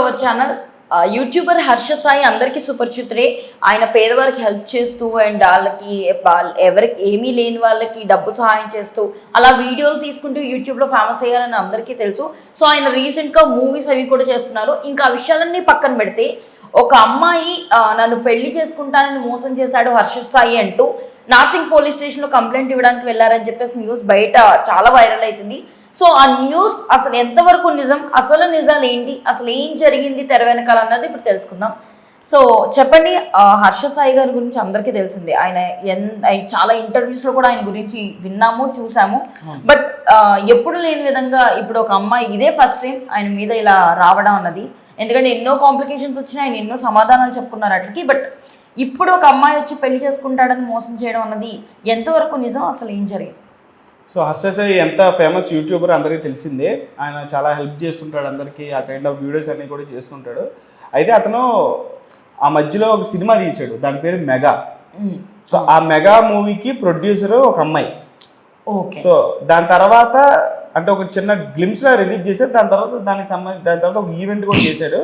Our channel YouTuber Harsha Sai అందరికీ సుపరిచితుడే. ఆయన పేదవారికి హెల్ప్ చేస్తూ అండ్ వాళ్ళకి ఎవరికి ఏమీ లేని వాళ్ళకి డబ్బు సహాయం చేస్తూ అలా వీడియోలు తీసుకుంటూ యూట్యూబ్లో ఫేమస్ అయ్యారని అందరికీ తెలుసు. సో ఆయన రీసెంట్గా మూవీస్ అవి కూడా చేస్తున్నారు. ఇంకా ఆ విషయాలన్నీ పక్కన పెడితే ఒక అమ్మాయి నన్ను పెళ్ళి చేసుకుంటానని మోసం చేశాడు హర్ష సాయి అంటూ నార్సింగ్ పోలీస్ స్టేషన్లో కంప్లైంట్ ఇవ్వడానికి వెళ్ళారని చెప్పేసి న్యూస్ బయట చాలా వైరల్ అవుతుంది సో ఆ న్యూస్ అసలు ఎంతవరకు నిజం అసలు నిజాలు ఏంటి అసలు ఏం జరిగింది తెర వెనకాల అన్నది ఇప్పుడు తెలుసుకుందాం. సో చెప్పండి హర్ష సాయి గారి గురించి అందరికీ తెలిసిందే. ఆయన ఎన్ ఆయన చాలా ఇంటర్వ్యూస్లో కూడా ఆయన గురించి విన్నాము చూసాము. బట్ ఎప్పుడు లేని విధంగా ఇప్పుడు ఒక అమ్మాయి ఇదే ఫస్ట్ టైం ఆయన మీద ఇలా రావడం అన్నది. ఎందుకంటే ఎన్నో కాంప్లికేషన్స్ వచ్చినాయి ఆయన ఎన్నో సమాధానాలు చెప్పుకున్నారు అట్లకి. బట్ ఇప్పుడు ఒక అమ్మాయి వచ్చి పెళ్ళి చేసుకుంటాడని మోసం చేయడం అన్నది ఎంతవరకు నిజం అసలు ఏం జరిగింది? సో హర్ష సాయి ఎంత ఫేమస్ యూట్యూబర్ అందరికీ తెలిసిందే. ఆయన చాలా హెల్ప్ చేస్తుంటాడు అందరికీ ఆ కైండ్ ఆఫ్ వీడియోస్ అన్నీ కూడా చేస్తుంటాడు. అయితే అతను ఆ మధ్యలో ఒక సినిమా తీశాడు దాని పేరు మెగా. సో ఆ మెగా మూవీకి ప్రొడ్యూసర్ ఒక అమ్మాయి. ఓకే. సో దాని తర్వాత అంటే ఒక చిన్న గ్లిమ్స్ లా రిలీజ్ చేశారు దాని తర్వాత దానికి సంబంధించి దాని తర్వాత ఒక ఈవెంట్ కూడా చేశాడు.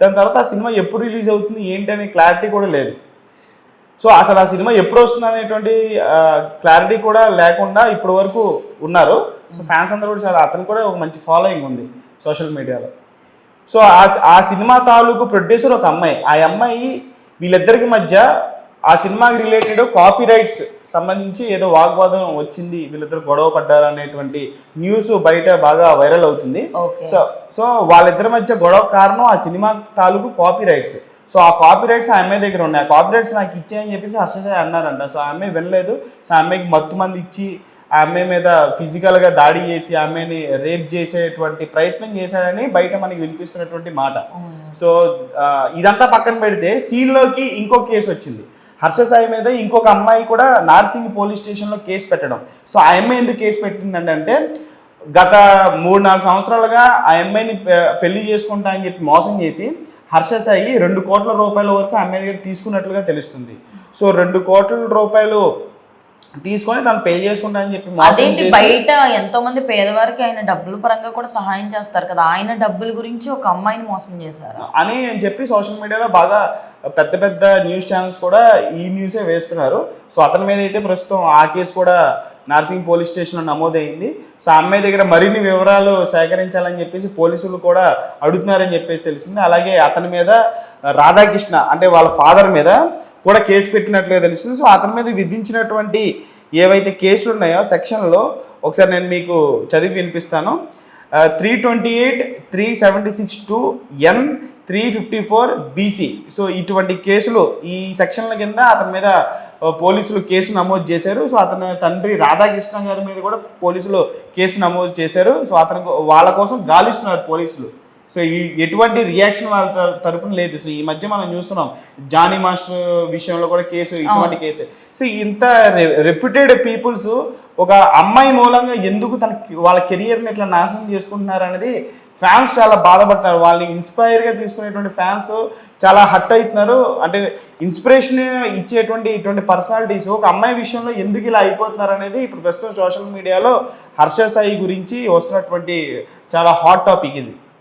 దాని తర్వాత ఆ సినిమా ఎప్పుడు రిలీజ్ అవుతుంది ఏంటి అనే క్లారిటీ కూడా లేదు. సో అసలు ఆ సినిమా ఎప్పుడు వస్తుంది అనేటువంటి క్లారిటీ కూడా లేకుండా ఇప్పటి వరకు ఉన్నారు. సో ఫ్యాన్స్ అందరూ కూడా చాలా అతను కూడా ఒక మంచి ఫాలోయింగ్ ఉంది సోషల్ మీడియాలో సో ఆ ఆ సినిమా తాలూకు ప్రొడ్యూసర్ ఒక అమ్మాయి. ఆ అమ్మాయి వీళ్ళిద్దరికి మధ్య ఆ సినిమాకి రిలేటెడ్ కాపీ రైట్స్ సంబంధించి ఏదో వాగ్వాదం వచ్చింది వీళ్ళిద్దరు గొడవ పడ్డారు అనేటువంటి న్యూస్ బయట బాగా వైరల్ అవుతుంది. సో సో వాళ్ళిద్దరి మధ్య గొడవ కారణం ఆ సినిమా తాలూకు కాపీ రైట్స్ సో ఆ కాపీ రైట్స్ ఆ అమ్మాయి దగ్గర ఉన్నాయి. ఆ కాపీ రైట్స్ నాకు ఇచ్చాయని చెప్పేసి హర్షసాయి అన్నారంట. సో ఆ అమ్మాయి వినలేదు. సో ఆ అమ్మాయికి మత్తు మంది ఇచ్చి ఆ అమ్మాయి మీద ఫిజికల్గా దాడి చేసి ఆ అమ్మాయిని రేప్ చేసేటువంటి ప్రయత్నం చేశాడని బయట మనకి వినిపిస్తున్నటువంటి మాట. సో ఇదంతా పక్కన పెడితే సీన్లోకి ఇంకో కేసు వచ్చింది. హర్ష సాయి మీద ఇంకొక అమ్మాయి కూడా నార్సింగ్ పోలీస్ స్టేషన్లో కేసు పెట్టడం. సో ఆ అమ్మాయి ఎందుకు కేసు పెట్టిందంటే అంటే గత మూడు నాలుగు సంవత్సరాలుగా ఆ అమ్మాయిని పెళ్ళి చేసుకుంటా అని చెప్పి మోసం చేసి హర్ష సాయి రెండు కోట్ల రూపాయల వరకు ఆ అమ్మాయి దగ్గర తీసుకున్నట్లుగా తెలుస్తుంది. సో రెండు కోట్ల రూపాయలు తీసుకొని తను పెళ్ళి చేసుకుంటా అని చెప్పి అదేంటి బయట ఎంతో మంది పేదవారికి ఆయన డబ్బుల పరంగా కూడా సహాయం చేస్తారు కదా? ఆయన డబ్బుల గురించి ఒక అమ్మాయిని మోసం చేశారు? అని చెప్పి సోషల్ మీడియాలో బాగా పెద్ద పెద్ద న్యూస్ ఛానల్స్ కూడా ఈ న్యూసే వేస్తున్నారు. సో అతని మీద అయితే ప్రస్తుతం ఆ కేసు కూడా నార్సింగ్ పోలీస్ స్టేషన్లో నమోదైంది. సో ఆ అమ్మాయి దగ్గర మరిన్ని వివరాలు సేకరించాలని చెప్పేసి పోలీసులు కూడా అడుగుతున్నారని చెప్పేసి తెలిసింది. అలాగే అతని మీద రాధాకృష్ణ అంటే వాళ్ళ ఫాదర్ మీద కూడా కేసు పెట్టినట్లుగా తెలుస్తుంది. సో అతని మీద విధించినటువంటి ఏవైతే కేసులు ఉన్నాయో సెక్షన్లో ఒకసారి నేను మీకు చదివి వినిపిస్తాను. Three twenty eight three seventy six two N three fifty four BC so ఇటువంటి కేసులు ఈ సెక్షన్ల కింద అతని మీద పోలీసులు కేసు నమోదు చేశారు. సో అతని తండ్రి రాధాకృష్ణ గారి మీద కూడా పోలీసులు కేసు నమోదు చేశారు. సో అతని వాళ్ళ కోసం గాలిస్తున్నారు పోలీసులు. సో ఈ ఎటువంటి రియాక్షన్ వాళ్ళ తరపున లేదు. సో ఈ మధ్య మనం చూస్తున్నాం జానీ మాస్టర్ విషయంలో కూడా కేసు ఇటువంటి కేసు. సో ఇంత రెప్యూటెడ్ పీపుల్స్ ఒక అమ్మాయి మూలంగా ఎందుకు తన వాళ్ళ కెరియర్ని ఇట్లా నాశనం చేసుకుంటున్నారు అనేది ఫ్యాన్స్ చాలా బాధపడుతున్నారు. వాళ్ళని ఇన్స్పైర్గా తీసుకునేటువంటి ఫ్యాన్స్ చాలా హట్ అవుతున్నారు. అంటే ఇన్స్పిరేషన్ ఇచ్చేటువంటి ఇటువంటి పర్సనాలిటీస్ ఒక అమ్మాయి విషయంలో ఎందుకు ఇలా అయిపోతున్నారు అనేది ఇప్పుడు ప్రస్తుతం సోషల్ మీడియాలో హర్ష సాయి గురించి వస్తున్నటువంటి చాలా హాట్ టాపిక్ ఇది.